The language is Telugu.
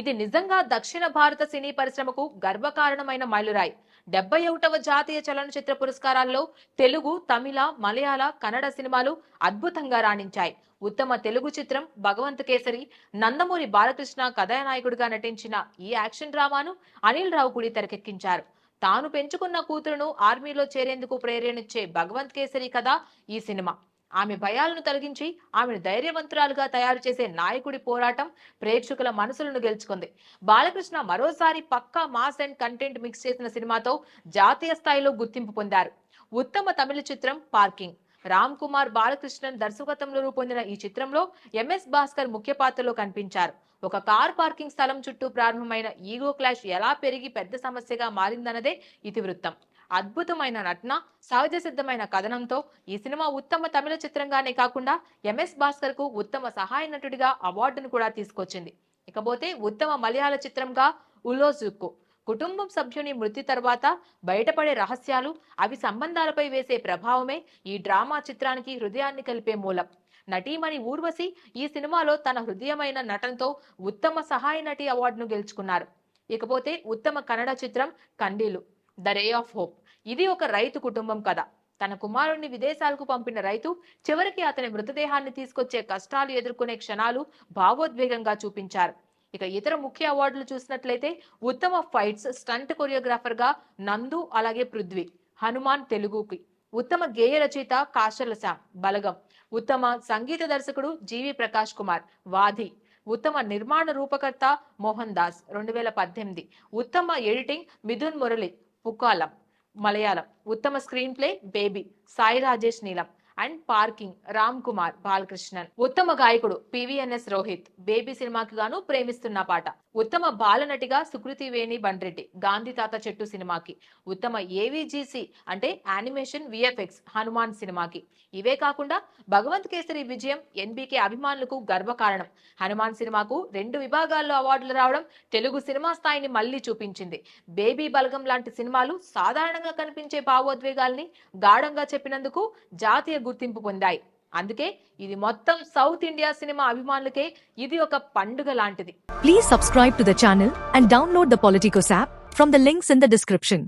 ఇది నిజంగా దక్షిణ భారత సినీ పరిశ్రమకు గర్వకారణమైన మైలురాయి. డెబ్బై ఒకటవ జాతీయ చలనచిత్ర పురస్కారాల్లో తెలుగు తమిళ మలయాళ కన్నడ సినిమాలు అద్భుతంగా రాణించాయి. ఉత్తమ తెలుగు చిత్రం భగవంత్ కేసరి నందమూరి బాలకృష్ణ కథానాయకుడిగా నటించిన ఈ యాక్షన్ డ్రామాను అనిల్ రావుపుడి తెరకెక్కించారు. తాను పెంచుకున్న కూతురును ఆర్మీలో చేరేందుకు ప్రేరేణించే భగవంత్ కేసరి కథ ఈ సినిమా. ఆమె భయాలను తొలగించి ఆమెను ధైర్యవంతురాలుగా తయారు చేసే నాయకుడి పోరాటం ప్రేక్షకుల మనసులను గెలుచుకుంది. బాలకృష్ణ మరోసారి పక్కా మాస్ అండ్ కంటెంట్ మిక్స్ చేసిన సినిమాతో జాతీయ స్థాయిలో గుర్తింపు పొందారు. ఉత్తమ తమిళ చిత్రం పార్కింగ్. రామ్ కుమార్ బాలకృష్ణన్ దర్శకత్వంలో రూపొందిన ఈ చిత్రంలో ఎంఎస్ భాస్కర్ ముఖ్య పాత్రలో కనిపించారు. ఒక కార్ పార్కింగ్ స్థలం చుట్టూ ప్రారంభమైన ఈగో క్లాష్ ఎలా పెరిగి పెద్ద సమస్యగా మారిందన్నదే ఇతివృత్తం. అద్భుతమైన నటన సహజ సిద్ధమైన కథనంతో ఈ సినిమా ఉత్తమ తమిళ చిత్రంగానే కాకుండా ఎంఎస్ భాస్కర్కు ఉత్తమ సహాయ నటుడిగా అవార్డును కూడా తీసుకొచ్చింది. ఇకపోతే ఉత్తమ మలయాళ చిత్రంగా ఉలోజుక్కు కుటుంబం సభ్యుని మృతి తర్వాత బయటపడే రహస్యాలు అవి సంబంధాలపై వేసే ప్రభావమే ఈ డ్రామా చిత్రానికి హృదయాన్ని కలిపే మూలం. నటీమణి ఊర్వశి ఈ సినిమాలో తన హృదయమైన నటనతో ఉత్తమ సహాయ నటి అవార్డును గెలుచుకున్నారు. ఇకపోతే ఉత్తమ కన్నడ చిత్రం Kandeelu. The ray of hope. ఇది ఒక రైతు కుటుంబం కథ. తన కుమారుణ్ణి విదేశాలకు పంపిన రైతు చివరికి అతని మృతదేహాన్ని తీసుకొచ్చే కష్టాలు ఎదుర్కొనే క్షణాలు భావోద్వేగంగా చూపించారు. ఇక ఇతర ముఖ్య అవార్డులు చూసినట్లయితే ఉత్తమ ఫైట్స్ స్టంట్ కొరియోగ్రాఫర్గా నందు అలాగే పృథ్వీ హనుమాన్ తెలుగుకి. ఉత్తమ గేయ రచయిత కాశల శ్యామ్ బలగం. ఉత్తమ సంగీత దర్శకుడు జీవి ప్రకాష్ కుమార్ వాధి ఉత్తమ నిర్మాణ రూపకర్త మోహన్ దాస్ రెండు వేల పద్దెనిమిది. ఉత్తమ ఎడిటింగ్ మిథున్ మురళి పుకాలం మలయాళం ఉత్తమ screenplay baby Sai Rajesh Neelam. And parking Ram Kumar Balakrishnan. ఉత్తమ గాయకుడు పివిఎన్ఎస్ రోహిత్ బేబీ సినిమాకి గాను ప్రేమిస్తున్న పాట. ఉత్తమ బాలనటిగా సుకృతి వేణి బండ్రెడ్డి గాంధీ తాత చెట్టు సినిమాకి. ఉత్తమ ఏవిజిసి అంటే యానిమేషన్ విఎఫ్ఎక్స్ హనుమాన్ సినిమాకి. ఇవే కాకుండా భగవంత్ కేసరి విజయం ఎన్బికే అభిమానులకు గర్వకారణం. హనుమాన్ సినిమాకు రెండు విభాగాల్లో అవార్డులు రావడం తెలుగు సినిమా స్థాయిని మళ్ళీ చూపించింది. బేబీ బలగం లాంటి సినిమాలు సాధారణంగా కనిపించే భావోద్వేగాల్ని గాఢంగా చెప్పినందుకు జాతీయ గుర్తింపు పొందాయి. అందుకే ఇది మొత్తం సౌత్ ఇండియా సినిమా అభిమానులకే ఇది ఒక పండుగ లాంటిది. Please subscribe to the channel and download the Politico app from the links in the description